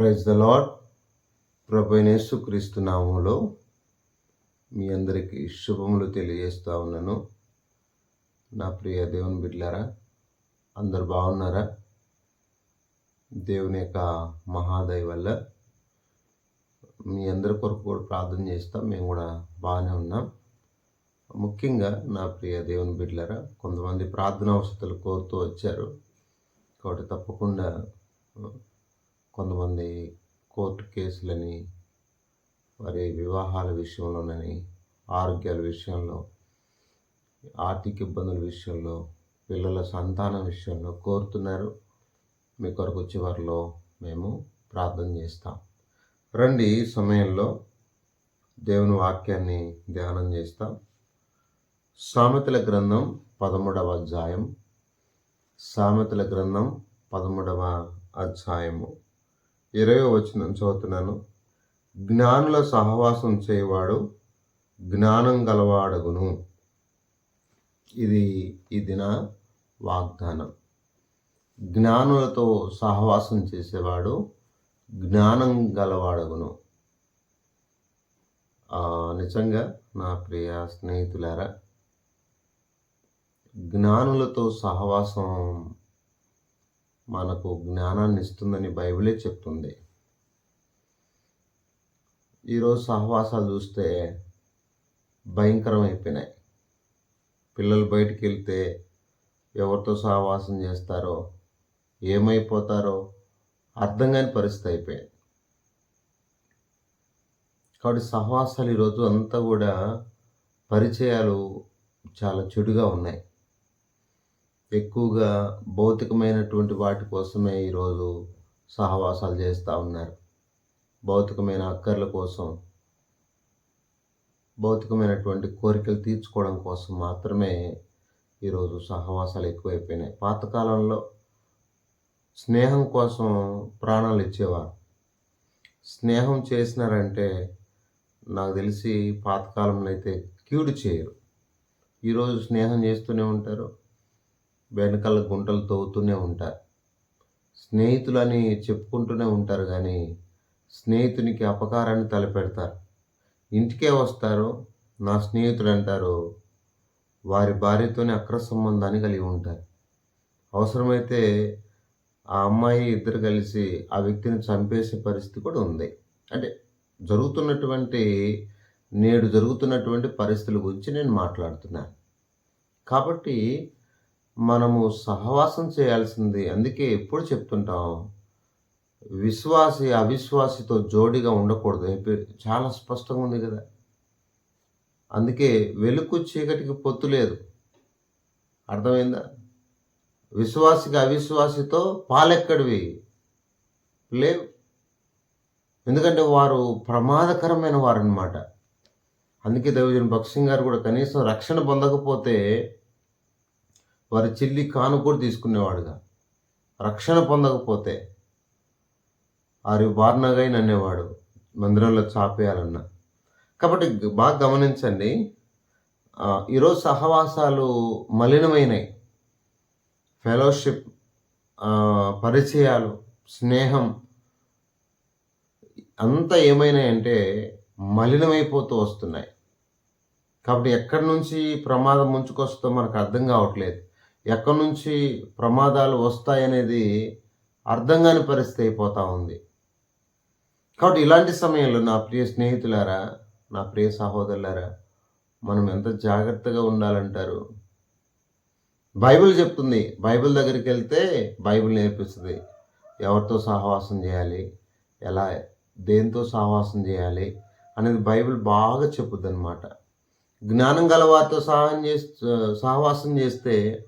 Praise the lord ప్రభైనేసు క్రీస్తు నామంలో మీ అందరికీ శుభములు తెలియజేస్తూ ఉన్నాను. నా ప్రియ దేవుని బిడ్లారా అందరు బాగున్నారా? దేవుని యొక్క మహాదయ వల్ల మీ అందరి కొరకు కూడా ప్రార్థన చేస్తాం మేము కూడా బాగానే ఉన్నాం. ముఖ్యంగా నా ప్రియ దేవుని బిడ్లారా కొంతమంది ప్రార్థన అవసరాలు కోరుతూ వచ్చారు. కాబట్టి తప్పకుండా కొంతమంది కోర్టు కేసులని మరి వివాహాల విషయంలోనని ఆరోగ్యాల విషయంలో ఆర్థిక ఇబ్బందుల విషయంలో పిల్లల సంతానం విషయంలో కోరుతున్నారు. మీ కొరకు వచ్చే వారిలో మేము ప్రార్థన చేస్తాం. రండి ఈ సమయంలో దేవుని వాక్యాన్ని ధ్యానం చేస్తాం. సామెతల గ్రంథం పదమూడవ అధ్యాయం. సామెతల గ్రంథం పదమూడవ అధ్యాయము. ఇరవై వచనం చదువుతున్నాను. జ్ఞానుల సహవాసం చేయవాడు జ్ఞానం గలవాడగును. ఇది ఈ దిన వాగ్దానం. జ్ఞానులతో సహవాసం చేసేవాడు జ్ఞానం గలవాడగును. నిజంగా నా ప్రియ స్నేహితులారా జ్ఞానులతో సహవాసం మనకు జ్ఞానాన్ని ఇస్తుందని బైబిలే చెప్తుంది. ఈరోజు సహవాసాలు చూస్తే భయంకరం అయిపోయినాయి పిల్లలు బయటికి వెళ్తే ఎవరితో సహవాసం చేస్తారో ఏమైపోతారో అర్థం కాని పరిస్థితి అయిపోయింది. కాబట్టి సహవాసాలు ఈరోజు అంతా కూడా పరిచయాలు చాలా చెడుగా ఉన్నాయి. ఎక్కువగా భౌతికమైనటువంటి వాటి కోసమే ఈరోజు సహవాసాలు చేస్తూ ఉన్నారు. భౌతికమైన అక్కర్ల కోసం భౌతికమైనటువంటి కోరికలు తీర్చుకోవడం కోసం మాత్రమే ఈరోజు సహవాసాలు ఎక్కువైపోయినాయి. పాతకాలంలో స్నేహం కోసం ప్రాణాలు ఇచ్చేవారు. స్నేహం చేసినారంటే నాకు తెలిసి పాతకాలంలో అయితే క్యూడు చేయరు. ఈరోజు స్నేహం చేస్తూనే ఉంటారు. వెనకాల గుంటలు తవ్వుతూనే ఉంటారు. స్నేహితులని చెప్పుకుంటూనే ఉంటారు కానీ స్నేహితునికి అపకారాన్ని తలపెడతారు. ఇంటికే వస్తారు నా స్నేహితుడు అంటారు వారి భార్యతోనే అక్ర సంబంధాన్ని కలిగి ఉంటారు. అవసరమైతే ఆ అమ్మాయి ఇద్దరు కలిసి ఆ వ్యక్తిని చంపేసే పరిస్థితి కూడా ఉంది. అంటే జరుగుతున్నటువంటి నేడు జరుగుతున్నటువంటి పరిస్థితుల గురించి నేను మాట్లాడుతున్నాను. కాబట్టి మనము సహవాసం చేయాల్సింది. అందుకే ఎప్పుడు చెప్తుంటాం విశ్వాసి అవిశ్వాసితో జోడిగా ఉండకూడదు చాలా స్పష్టంగా ఉంది కదా. అందుకే వెలుగు చీకటికి పొత్తు లేదు. అర్థమైందా? విశ్వాసికి అవిశ్వాసితో పాలెక్కడివి? లేవు. ఎందుకంటే వారు ప్రమాదకరమైన వారనమాట అందుకే దైవజన్ భక్సింగ్ గారు కూడా కనీసం రక్షణ పొందకపోతే వారి చెల్లి కాను కూడా తీసుకునేవాడుగా. రక్షణ పొందకపోతే వారి బార్నగైన్ అనేవాడు మందిరంలో చాపేయాలన్నా. కాబట్టి బాగా గమనించండి. ఈరోజు సహవాసాలు మలినమైనవి ఫెలోషిప్ పరిచయాలు స్నేహం అంతా ఏమైనాయంటే మలినమైపోతూ వస్తున్నాయి. కాబట్టి ఎక్కడి నుంచి ప్రమాదం ముంచుకొస్తుందో మనకు అర్థం కావట్లేదు. ఎక్కడి నుంచి ప్రమాదాలు వస్తాయనేది అర్థం కాని పరిస్థితి అయిపోతూ ఉంది. కాబట్టి ఇలాంటి సమయంలో నా ప్రియ స్నేహితులారా నా ప్రియ సహోదరులారా మనం ఎంత జాగ్రత్తగా ఉండాలంటారు? బైబిల్ చెప్తుంది బైబిల్ దగ్గరికి వెళ్తే బైబిల్ నేర్పిస్తుంది. ఎవరితో సహవాసం చేయాలి? ఎలా దేంతో సహవాసం చేయాలి? అనేది బైబిల్ బాగా చెప్పుద్ది అనమాట జ్ఞానం గల వారితో సహాయం చేస్తే సహవాసం చేస్తే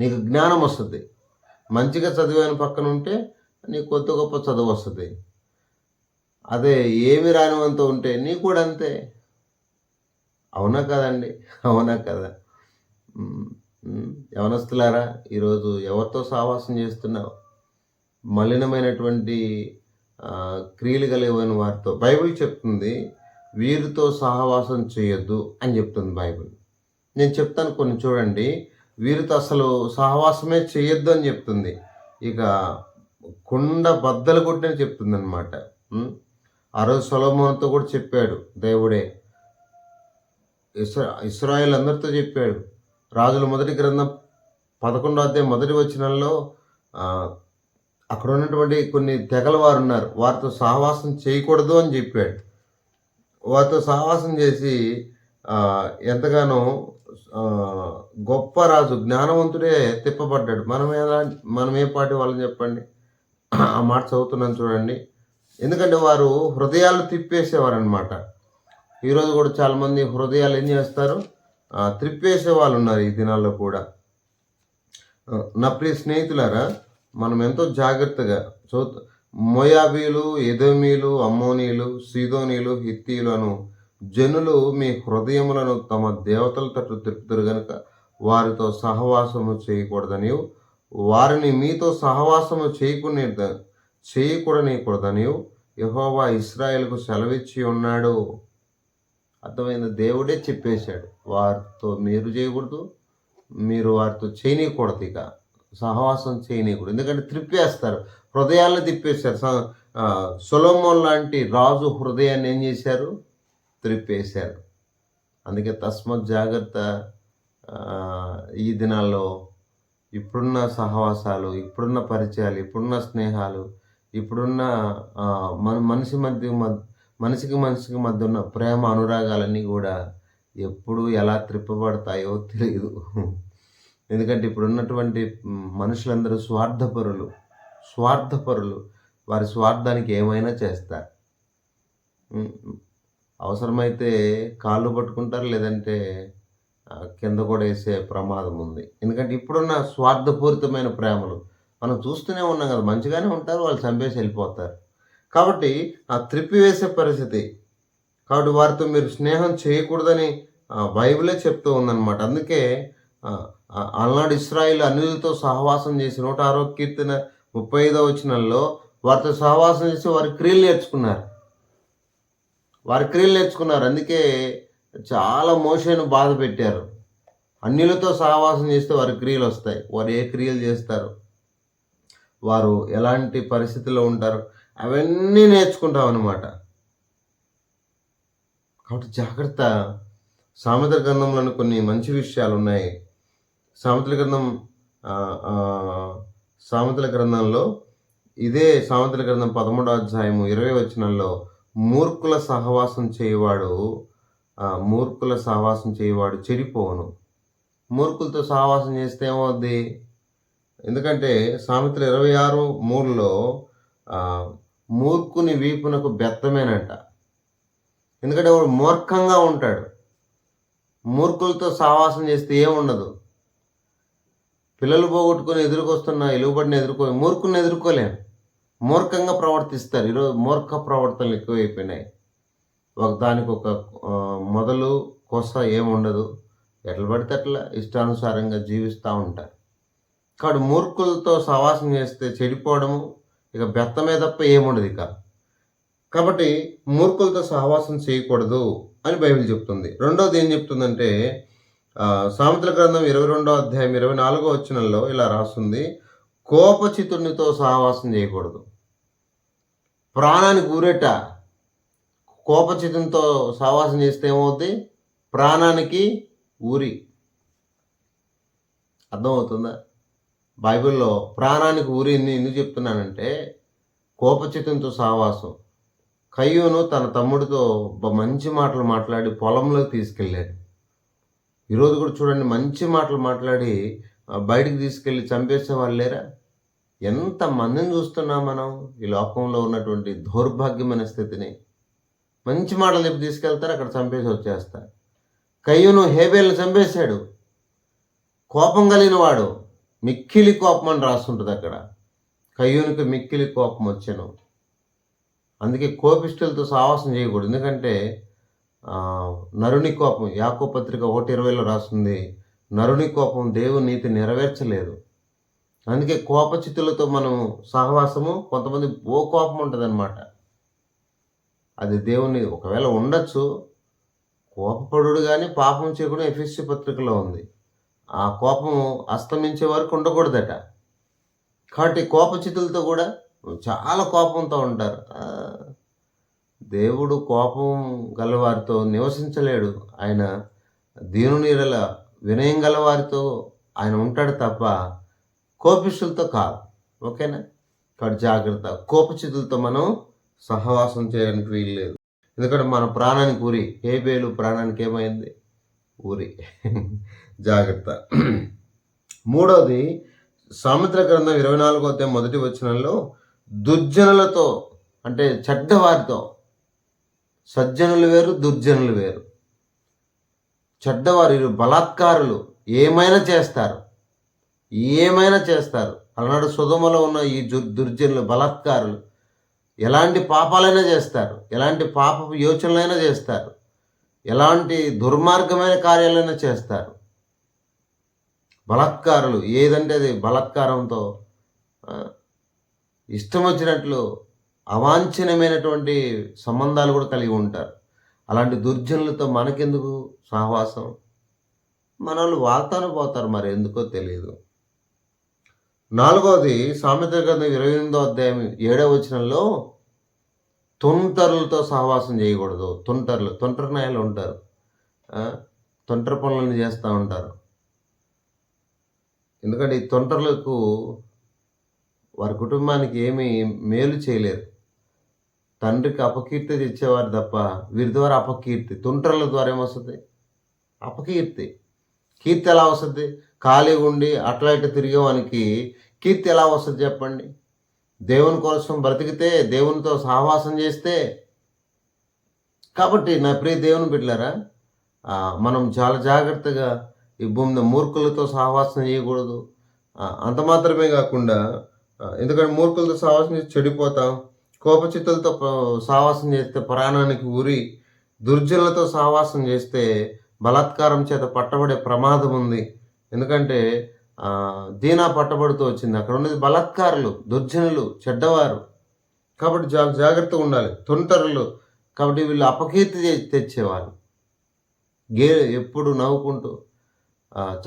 నీకు జ్ఞానం వస్తుంది. మంచిగా చదివాని పక్కన ఉంటే నీకు కొత్త గొప్ప చదువు వస్తుంది. అదే ఏమి రానివంత ఉంటే నీకు కూడా అంతే. అవునా కదండి? అవునా కదా? యవనస్తులారా ఈరోజు ఎవరితో సహవాసం చేస్తున్నావు? మలినమైనటువంటి క్రియలు కలిగిన వారితో. బైబిల్ చెప్తుంది వీరితో సహవాసం చేయొద్దు అని చెప్తుంది బైబిల్. నేను చెప్తాను కొన్ని చూడండి. వీరితో అసలు సహవాసమే చేయొద్దు అని చెప్తుంది. ఇక కుండ బద్దలు కొట్టని చెప్తుందనమాట ఆ రోజు సొలమోన్తో కూడా చెప్పాడు దేవుడే. ఇస్రా ఇస్రాయేల్ అందరితో చెప్పాడు. రాజుల మొదటి గ్రంథం పదకొండో అధ్యాయం మొదటి వచనంలో అక్కడ ఉన్నటువంటి కొన్ని తెగల వారు ఉన్నారు వారితో సహవాసం చేయకూడదు అని చెప్పాడు. వారితో సహవాసం చేసి ఎంతగానో గొప్ప రాజు జ్ఞానవంతుడే తిప్పబడ్డాడు. మనం ఎలా మనం ఏ పాటి వాళ్ళని చెప్పండి? ఆ మాట చదువుతున్నాను చూడండి. ఎందుకంటే వారు హృదయాలు తిప్పేసేవారు అనమాట ఈరోజు కూడా చాలామంది హృదయాలు ఏం చేస్తారు? త్రిప్పేసే వాళ్ళు ఉన్నారు ఈ దినాల్లో కూడా. నా ప్రియ స్నేహితులారా మనం ఎంతో జాగ్రత్తగా చదువు మొయాబీలు ఎదోమీలు అమ్మోనీలు సీదోనీలు హిత్తీలు అను జనులు మీ హృదయములను తమ దేవతల తట్టు తిప్పుతారు గనుక వారితో సహవాసము చేయకూడదని వారిని మీతో సహవాసము చేయకునే చేయకూడనీయకూడదని యహోవా ఇస్రాయేల్కు సెలవిచ్చి ఉన్నాడు. అర్థమైన దేవుడే చెప్పేశాడు. వారితో మీరు చేయకూడదు మీరు వారితో చేయనీయకూడదు ఇక. సహవాసం చేయనీయకూడదు. ఎందుకంటే త్రిప్పేస్తారు. హృదయాలను తిప్పేశారు. స- లాంటి రాజు హృదయాన్ని ఏం చేశారు? త్రిప్పేశారు. అందుకే తస్మత్ జాగ్రత్త ఈ దినాల్లో ఇప్పుడున్న సహవాసాలు ఇప్పుడున్న పరిచయాలు ఇప్పుడున్న స్నేహాలు ఇప్పుడున్న మన మనిషి మధ్య మనిషికి మనిషికి మధ్య ఉన్న ప్రేమ అనురాగాలన్నీ కూడా ఎప్పుడు ఎలా త్రిప్పబడతాయో తెలియదు ఎందుకంటే ఇప్పుడు ఉన్నటువంటి మనుషులందరూ స్వార్థపరులు స్వార్థపరులు. వారి స్వార్థానికి ఏమైనా చేస్తారు. అవసరమైతే కాళ్ళు పట్టుకుంటారు లేదంటే కింద కూడా వేసే ప్రమాదం ఉంది. ఎందుకంటే ఇప్పుడున్న స్వార్థపూరితమైన ప్రేమలు మనం చూస్తూనే ఉన్నాం కదా మంచిగానే ఉంటారు వాళ్ళు చంపేసి వెళ్ళిపోతారు. కాబట్టి ఆ త్రిప్పివేసే పరిస్థితి కాబట్టి వారితో మీరు స్నేహం చేయకూడదని బైబిలే చెప్తూ ఉందన్నమాట. అందుకే ఆనాడు ఇస్రాయిల్ అన్యులతో సహవాసం చేసి నూట ఆరో కీర్తన ముప్పై ఐదో వచ్చినల్లో వారితో సహవాసం చేసి వారి క్రియలు నేర్చుకున్నారు. వారి క్రియలు నేర్చుకున్నారు. అందుకే చాలా మోషను బాధ పెట్టారు. అన్యులతో సహవాసం చేస్తే వారి క్రియలు వస్తాయి. వారు ఏ క్రియలు చేస్తారు? వారు ఎలాంటి పరిస్థితుల్లో ఉంటారు? అవన్నీ నేర్చుకుంటాం అన్నమాట. కాబట్టి జాగ్రత్త. సామెత గ్రంథంలోని కొన్ని మంచి విషయాలు ఉన్నాయి. సామెతల గ్రంథం సామెతల గ్రంథంలో ఇదే సామెతల గ్రంథం పదమూడో అధ్యాయము ఇరవై వచనంలో మూర్ఖుల సహవాసం చేయవాడు మూర్ఖుల సహవాసం చేయవాడు చెడిపోవను. మూర్ఖులతో సహవాసం చేస్తే ఏమవుద్ది? ఎందుకంటే సామెతలు ఇరవై ఆరు మూడులో మూర్ఖుని వీపునకు బెత్తమేనంట. ఎందుకంటే వాడు మూర్ఖంగా ఉంటాడు. మూర్ఖులతో సహవాసం చేస్తే ఏముండదు? పిల్లలు పోగొట్టుకుని ఎదురుకొస్తున్న ఎలుగుబడిని ఎదుర్కో మూర్ఖుని ఎదుర్కోలేము మూర్ఖంగా ప్రవర్తిస్తారు. ఈరోజు మూర్ఖ ప్రవర్తనలు ఎక్కువైపోయినాయి. ఒక దానికి ఒక మొదలు కొస ఏముండదు. ఎట్లా పడితే అట్లా ఇష్టానుసారంగా జీవిస్తూ ఉంటారు. కాబట్టి మూర్ఖులతో సహవాసం చేస్తే చెడిపోవడము ఇక బెత్తమే తప్ప ఏముండదు ఇక. కాబట్టి మూర్ఖులతో సహవాసం చేయకూడదు అని బైబిల్ చెప్తుంది. రెండోది ఏం చెప్తుందంటే ఆ, సామెతల గ్రంథం ఇరవై రెండో అధ్యాయం ఇరవై నాలుగో వచ్చినంలో ఇలా రాస్తుంది. కోపచితునితో సహవాసం చేయకూడదు. ప్రాణానికి ఊరేట కోపచితునితో సహవాసం చేస్తే ఏమవుద్ది? ప్రాణానికి ఊరి. అర్థమవుతుందా? బైబిల్లో ప్రాణానికి ఊరి ఎందుకు చెప్తున్నానంటే కోపచితంతో సహవాసం. కయ్యూను తన తమ్ముడితో మంచి మాటలు మాట్లాడి పొలంలోకి తీసుకెళ్ళాడు. ఈరోజు కూడా చూడండి మంచి మాటలు మాట్లాడి బయటికి తీసుకెళ్ళి చంపేసే వాళ్ళు లేరా? ఎంత మందిని చూస్తున్నాం మనం? ఈ లోకంలో ఉన్నటువంటి దౌర్భాగ్యమైన స్థితిని. మంచి మాటలు చెప్పి తీసుకెళ్తారు అక్కడ చంపేసి వచ్చేస్తారు. కయ్యూను హేబేల్ని చంపేశాడు. కోపం కలిగిన వాడు. మిక్కిలి కోపం అని రాస్తుంటుంది అక్కడ. కయ్యూనికి మిక్కిలి కోపం వచ్చాను. అందుకే కోపిష్టులతో సావాసం చేయకూడదు. ఎందుకంటే నరుని కోపం యాకో పత్రిక ఒకటి ఇరవైలో రాస్తుంది నరుని కోపం దేవుని నీతి నెరవేర్చలేదు. అందుకే కోపచితులతో మనం సహవాసము కొంతమంది ఓ కోపం ఉంటుంది అది దేవుని ఒకవేళ ఉండొచ్చు కోపపడు కానీ పాపం చేయకుండా ఎఫ్ఎస్సి పత్రికలో ఉంది. ఆ కోపం అస్తమించే వరకు ఉండకూడదట. కాబట్టి కోపచితులతో కూడా చాలా కోపంతో ఉంటారు. దేవుడు కోపం గలవారితో నివసించలేడు. ఆయన దీనునిరల వినయం గలవారితో ఆయన ఉంటాడు తప్ప కోపిష్ఠులతో కాదు. ఓకేనా? కాబట్టి జాగ్రత్త. కోపచితులతో మనం సహవాసం చేయడానికి వీలు లేదు. ఎందుకంటే మన ప్రాణానికి ఊరి ఏ బేలు ప్రాణానికి ఏమైంది? ఊరి జాగ్రత్త. మూడవది సామెత్ర గ్రంథం ఇరవై నాలుగో అధ్యాయం మొదటి వచనంలో దుర్జనులతో అంటే చెడ్డవారితో. సజ్జనులు వేరు దుర్జనులు వేరు. చెడ్డవారు బలాత్కారులు. ఏమైనా చేస్తారు. ఏమైనా చేస్తారు. అలనాడు సుధమలో ఉన్న ఈ దుర్ దుర్జనులు బలాత్కారులు ఎలాంటి పాపాలైనా చేస్తారు. ఎలాంటి పాప యోచనలైనా చేస్తారు. ఎలాంటి దుర్మార్గమైన కార్యాలైనా చేస్తారు. బలాత్కారులు ఏదంటే అది బలత్కారంతో ఇష్టం వచ్చినట్లు అవాంఛనీయమైనటువంటి సంబంధాలు కూడా కలిగి ఉంటారు. అలాంటి దుర్జనులతో మనకెందుకు సహవాసం మన వాళ్ళు వాళ్తాను పోతారు మరి ఎందుకో తెలియదు నాలుగవది సామెత గ్రంథం ఇరవై ఎనిమిదో అధ్యాయం ఏడవ వచనంలో తొంటరులతో సహవాసం చేయకూడదు. తొంటర్లు తొంటరనాయాలు ఉంటారు. ఆ, పనులను చేస్తూ ఉంటారు. ఎందుకంటే ఈ తొంటర్లకు వారి కుటుంబానికి ఏమీ మేలు చేయలేరు తండ్రికి అపకీర్తి తెచ్చేవారు తప్ప వీరి ద్వారా అపకీర్తి తుంటర్ల ద్వారా ఏమొస్తుంది? అపకీర్తి. కీర్తి ఎలా వస్తుంది? ఖాళీగా ఉండి అట్లా ఇట్లా తిరిగేవానికి కీర్తి ఎలా వస్తుంది చెప్పండి? దేవుని కోసం బ్రతికితే దేవునితో సహవాసం చేస్తే. కాబట్టి నా ప్రియ దేవుని బిడ్డలారా మనం చాలా జాగ్రత్తగా ఈ భూమి మూర్ఖులతో సహవాసం చేయకూడదు. అంత మాత్రమే కాకుండా ఎందుకంటే మూర్ఖులతో సహవాసం చేసి చెడిపోతాం. కోపచిత్తులతో సహవాసం చేస్తే ప్రాణానికి ఉరి దుర్జనులతో సహవాసం చేస్తే బలాత్కారం చేత పట్టబడే ప్రమాదం ఉంది. ఎందుకంటే దీనా పట్టబడుతూ వచ్చింది. అక్కడ ఉన్నది బలాత్కారులు దుర్జనులు చెడ్డవారు. కాబట్టి జా జాగ్రత్తగా ఉండాలి. తొంటరులు కాబట్టి వీళ్ళు అపకీర్తి తెచ్చేవారు. గే ఎప్పుడు నవ్వుకుంటూ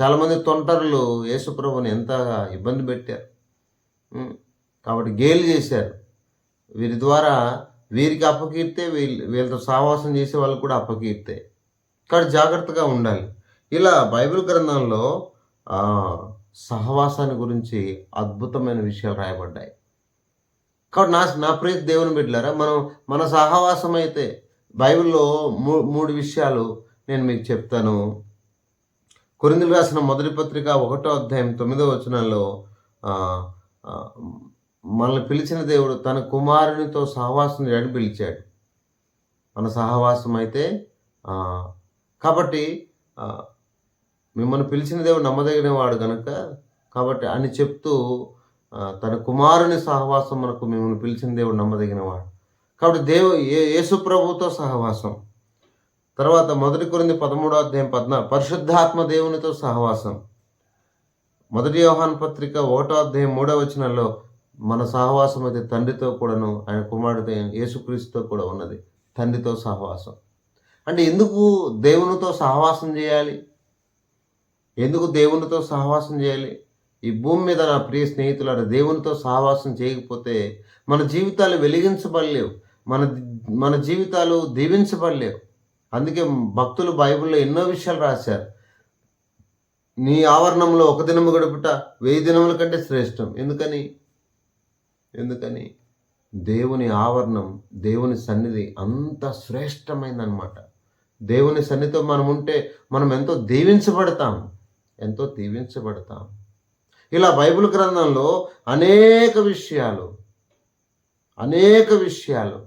చాలామంది తొంటరులు యేసుప్రభుని ఎంత ఇబ్బంది పెట్టారు. కాబట్టి గేలు చేశారు. వీరి ద్వారా వీరికి అపకీర్తే వీళ్ళు వీళ్ళతో సహవాసం చేసే వాళ్ళు కూడా అపకీర్తే. కాబట్టి జాగ్రత్తగా ఉండాలి. ఇలా బైబిల్ గ్రంథంలో సహవాసాన్ని గురించి అద్భుతమైన విషయాలు రాయబడ్డాయి. కాబట్టి నా నా ప్రియ దేవుని బిడ్డలారా మనం మన సహవాసం అయితే బైబిల్లో మూ మూడు విషయాలు నేను మీకు చెప్తాను. కొరిందులు రాసిన మొదటి పత్రిక ఒకటో అధ్యాయం తొమ్మిదో వచనంలో మనల్ని పిలిచిన దేవుడు తన కుమారునితో సహవాసం చేయడానికి పిలిచాడు. మన సహవాసం అయితే కాబట్టి మిమ్మల్ని పిలిచిన దేవుడు నమ్మదగిన వాడు కనుక కాబట్టి అని చెప్తూ తన కుమారుని సహవాసం మనకు మిమ్మల్ని పిలిచిన దేవుడు నమ్మదగిన వాడు. కాబట్టి దేవు ఏ యేసు ప్రభుతో సహవాసం. తర్వాత మొదటి కొరింది పదమూడో అధ్యాయం పద్నా పరిశుద్ధాత్మ దేవునితో సహవాసం. మొదటి వ్యవహాన్ పత్రిక ఒకటో అధ్యాయం మూడో వచనంలో మన సహవాసం అయితే తండ్రితో కూడాను ఆయన కుమారుడితో యేసుక్రీస్తుతో కూడా ఉన్నది. తండ్రితో సహవాసం. అంటే ఎందుకు దేవునితో సహవాసం చేయాలి? ఎందుకు దేవునితో సహవాసం చేయాలి? ఈ భూమి మీద నా ప్రియ స్నేహితులారా దేవునితో సహవాసం చేయకపోతే మన జీవితాలు వెలిగించబడలేవు. మన మన జీవితాలు దీవించబడలేవు. అందుకే భక్తులు బైబిల్లో ఎన్నో విషయాలు రాశారు. నీ ఆవరణంలో ఒక దినము గడుపుట వెయ్యి దినముల కంటే శ్రేష్టం. ఎందుకని? ఎందుకని? దేవుని ఆవరణం దేవుని సన్నిధి అంత శ్రేష్టమైందనమాట దేవుని సన్నిధితో మనం ఉంటే మనం ఎంతో దీవించబడతాము. ఎంతో దీవించబడతాం. ఇలా బైబిల్ గ్రంథంలో అనేక విషయాలు అనేక విషయాలు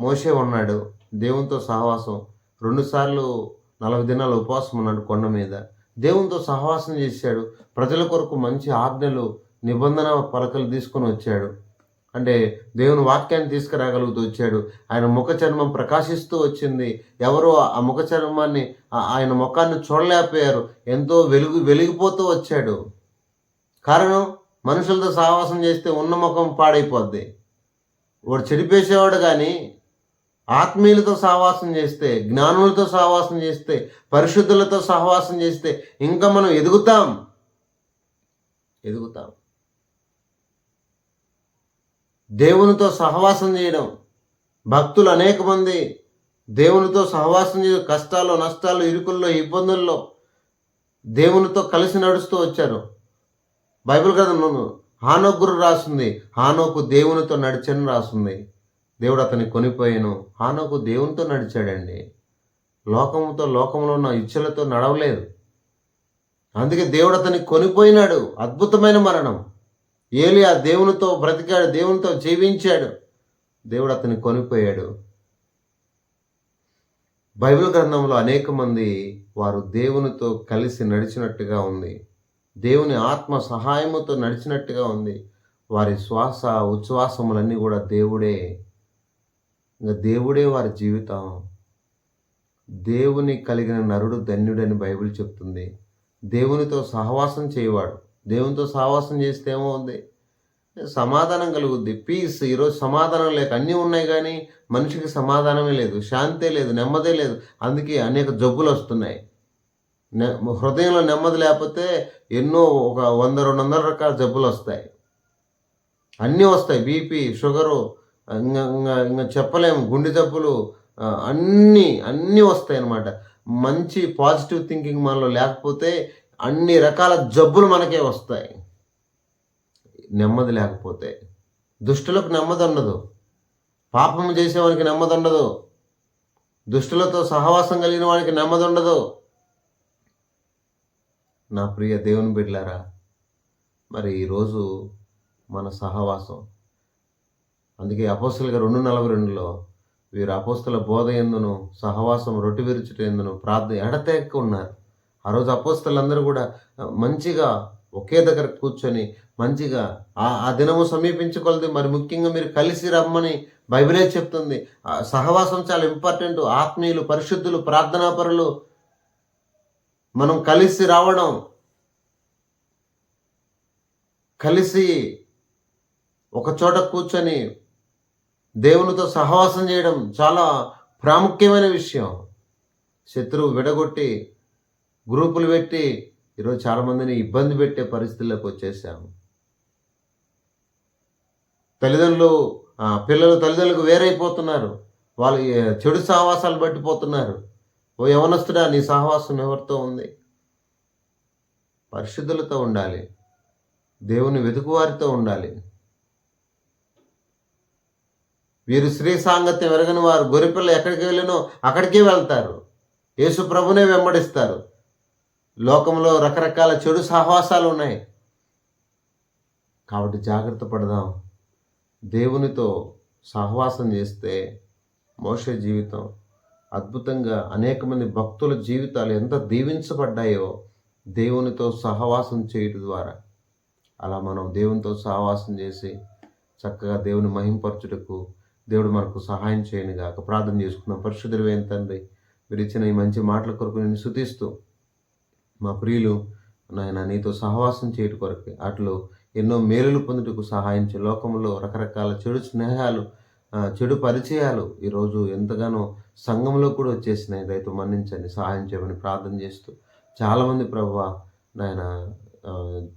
మోసే ఉన్నాడు. దేవునితో సహవాసం రెండుసార్లు నలభై దినాలు ఉపవాసం ఉన్నాడు కొండ మీద. దేవునితో సహవాసం చేశాడు. ప్రజల కొరకు మంచి ఆజ్ఞలు నిబంధన పలకలు తీసుకొని వచ్చాడు. అంటే దేవుని వాక్యాన్ని తీసుకురాగలుగుతూ వచ్చాడు. ఆయన ముఖ చర్మం ప్రకాశిస్తూ వచ్చింది. ఎవరో ఆ ముఖ చర్మాన్ని ఆ- ఆయన ముఖాన్ని చూడలేకపోయారు. ఎంతో వెలుగు వెలిగిపోతూ వచ్చాడు. కారణం? మనుషులతో సహవాసం చేస్తే ఉన్న ముఖం పాడైపోద్ది. వాడు చెడిపేసేవాడు కానీ ఆత్మీయులతో సహవాసం చేస్తే జ్ఞానులతో సహవాసం చేస్తే పరిశుద్ధులతో సహవాసం చేస్తే ఇంకా మనం ఎదుగుతాం. ఎదుగుతాం. దేవునితో సహవాసం చేయడం. భక్తులు అనేక మంది దేవునితో సహవాసం చేయడం. కష్టాలు నష్టాలు ఇరుకుల్లో ఇబ్బందుల్లో దేవునితో కలిసి నడుస్తూ వచ్చారు. బైబిల్ గ్రంథంలో హానోకు గురు రాసింది. హానోకు దేవునితో నడిచని రాసింది. దేవుడు అతన్ని కొనిపోయాను. హానోకు దేవునితో నడిచాడండి. లోకముతో లోకంలో ఉన్న ఇచ్చలతో నడవలేదు. అందుకే దేవుడు అతన్ని కొనిపోయినాడు. అద్భుతమైన మరణం. ఏలియా దేవునితో బ్రతికాడు దేవునితో జీవించాడు. దేవుడు అతన్ని కొనిపోయాడు. బైబిల్ గ్రంథంలో అనేక మంది వారు దేవునితో కలిసి నడిచినట్టుగా ఉంది. దేవుని ఆత్మ సహాయముతో నడిచినట్టుగా ఉంది. వారి శ్వాస ఉచ్ఛ్వాసములన్నీ కూడా దేవుడే. ఇంకా దేవుడే వారి జీవితం. దేవుని కలిగిన నరుడు ధన్యుడని బైబిల్ చెప్తుంది. దేవునితో సహవాసం చేయవాడు. దేవునితో సావాసం చేస్తేమో ఉంది సమాధానం కలుగుద్ది. పీస్ ఈరోజు సమాధానం లేక అన్నీ ఉన్నాయి కానీ మనిషికి సమాధానమే లేదు. శాంతే లేదు నెమ్మదే లేదు. అందుకే అనేక జబ్బులు వస్తున్నాయి. నె హృదయంలో నెమ్మది లేకపోతే ఎన్నో ఒక వంద రెండు వందల రకాల జబ్బులు వస్తాయి. అన్నీ వస్తాయి. బీపీ షుగరు ఇంకా ఇంకా ఇంకా చెప్పలేము. గుండె జబ్బులు అన్నీ అన్నీ వస్తాయి అన్నమాట మంచి పాజిటివ్ థింకింగ్ మనలో లేకపోతే అన్ని రకాల జబ్బులు మనకే వస్తాయి. నెమ్మది లేకపోతే. దుష్టులకు నెమ్మది ఉండదు పాపము చేసేవానికి నెమ్మది ఉండదు దుష్టులతో సహవాసం కలిగిన వానికి నెమ్మది ఉండదు నా ప్రియ దేవుని బిడ్డలారా మరి ఈరోజు మన సహవాసం. అందుకే అపోస్తులుగా రెండు నలభై రెండులో వీరు అపోస్తుల బోధ ఎందును సహవాసం రొట్టె విరుచుట ఎందును ప్రార్థన ఎడతెక్కున్నారు. ఆ రోజు అపోస్తులందరూ కూడా మంచిగా ఒకే దగ్గర కూర్చొని మంచిగా ఆ ఆ దినము సమీపించగలదు మరి ముఖ్యంగా మీరు కలిసి రమ్మని బైబిలే చెప్తుంది. ఆ సహవాసం చాలా ఇంపార్టెంట్. ఆత్మీయులు పరిశుద్ధులు ప్రార్థనాపరులు మనం కలిసి రావడం కలిసి ఒక చోట కూర్చొని దేవునితో సహవాసం చేయడం చాలా ప్రాముఖ్యమైన విషయం. శత్రువు విడగొట్టి గ్రూపులు పెట్టి ఈరోజు చాలామందిని ఇబ్బంది పెట్టే పరిస్థితుల్లోకి వచ్చేసాము. తల్లిదండ్రులు పిల్లలు తల్లిదండ్రులకు వేరైపోతున్నారు. వాళ్ళు చెడు సహవాసాలు పట్టిపోతున్నారు. ఓ యవనస్తుడా నీ సహవాసం ఎవరితో ఉంది? పరిశుద్ధులతో ఉండాలి. దేవుని వెతుకువారితో ఉండాలి. వీరు స్త్రీ సాంగత్యం ఎరగని వారు గొరిపిల్ల ఎక్కడికి వెళ్ళినో అక్కడికే వెళ్తారు. యేసు ప్రభునే వెంబడిస్తారు. లోకంలో రకరకాల చెడు సహవాసాలు ఉన్నాయి కాబట్టి జాగ్రత్త పడదాం. దేవునితో సహవాసం చేస్తే మోష జీవితం అద్భుతంగా అనేక మంది భక్తుల జీవితాలు ఎంత దీవించబడ్డాయో దేవునితో సహవాసం చేయటం ద్వారా. అలా మనం దేవునితో సహవాసం చేసి చక్కగా దేవుని మహింపరచుటకు దేవుడు మనకు సహాయం చేయను గాక ప్రార్థన చేసుకున్నాం పరిశుద్ధులైన తండ్రి మీరు ఇచ్చిన ఈ మంచి మాటల కొరకు నేను శుతిస్తూ మా ప్రియులు నాయన నీతో సహవాసం చేయట కొరకు అట్లు ఎన్నో మేలులు పొందుటకు సహాయించే లోకంలో రకరకాల చెడు స్నేహాలు చెడు పరిచయాలు ఈరోజు ఎంతగానో సంఘంలో కూడా వచ్చేసినాయి. దయతో మన్నించండి సహాయం చేయమని ప్రార్థన చేస్తూ. చాలామంది ప్రభు నాయన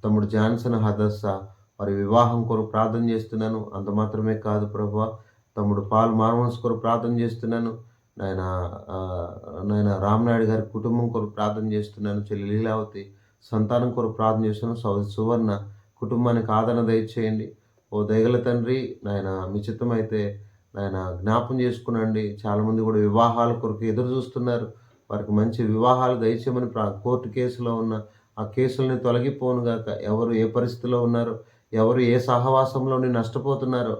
తమ్ముడు జాన్సన్ హదస్స వారి వివాహం కొరకు ప్రార్థన చేస్తున్నాను. అంత మాత్రమే కాదు ప్రభు తమ్ముడు పాలు మార్మన్స్ కొరకు ప్రార్థన చేస్తున్నాను. నాయన నాయన రామనాయుడు గారి కుటుంబం కొరకు ప్రార్థన చేస్తున్నాను. చెల్లి లీలావతి సంతానం కొరకు ప్రార్థన చేస్తున్నాను. సౌ సువర్ణ కుటుంబానికి ఆదరణ దయచేయండి. ఓ దయగల తండ్రి నాయన మిచితమైతే నాయన జ్ఞాపం చేసుకునండి. చాలామంది కూడా వివాహాల కొరకు ఎదురు చూస్తున్నారు. వారికి మంచి వివాహాలు దయచేయమని ప్రా కోర్టు కేసులో ఉన్న ఆ కేసుల్ని తొలగిపోను గాక. ఎవరు ఏ పరిస్థితిలో ఉన్నారో ఎవరు ఏ సహవాసంలోని నష్టపోతున్నారో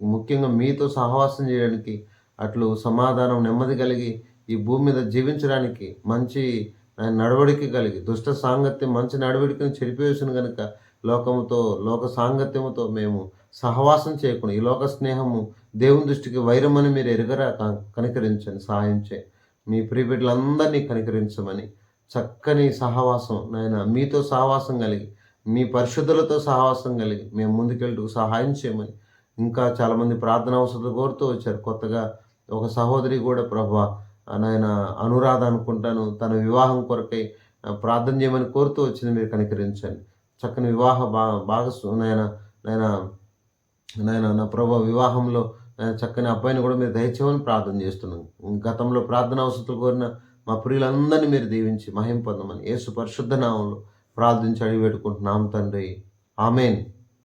ముఖ్యంగా మీతో సహవాసం చేయడానికి అట్లు సమాధానం నెమ్మది కలిగి ఈ భూమి మీద జీవించడానికి మంచి నడవడికి నడవడిక కలిగి దుష్ట సాంగత్యం మంచి నడవడికను చెడిపేసిన కనుక లోకముతో లోక సాంగత్యముతో మేము సహవాసం చేయకుండా ఈ లోక స్నేహము దేవుని దృష్టికి వైరమని మీరు ఎరుగరా? క- కనికరించండి సహాయం చేయి మీ ప్రియబిడ్డలందరినీ కనికరించమని చక్కని సహవాసం నాయన మీతో సహవాసం కలిగి మీ పరిశుద్ధులతో సహవాసం కలిగి మేము ముందుకెళ్ళటకు సహాయం చేయమని ఇంకా చాలామంది ప్రార్థన అవసరం కోరుతూ వచ్చారు. కొత్తగా ఒక సహోదరి కూడా ప్రభా నాయన అనురాధ అనుకుంటాను తన వివాహం కొరకై ప్రార్థన చేయమని కోరుతూ వచ్చింది మీరు కనికరించండి. చక్కని వివాహ బా బాగా నాయన నాయన నాయన నా ప్రభా వివాహంలో చక్కని అబ్బాయిని కూడా మీరు దయచేయమని ప్రార్థన చేస్తున్నాం. గతంలో ప్రార్థన అవసరాలు కోరిన మా ప్రియులందరినీ మీరు దీవించి మహిం పొందమని యేసు పరిశుద్ధ నామంలో ప్రార్థించి అడిగి పెట్టుకుంటున్నాం తండ్రి. ఆమెన్.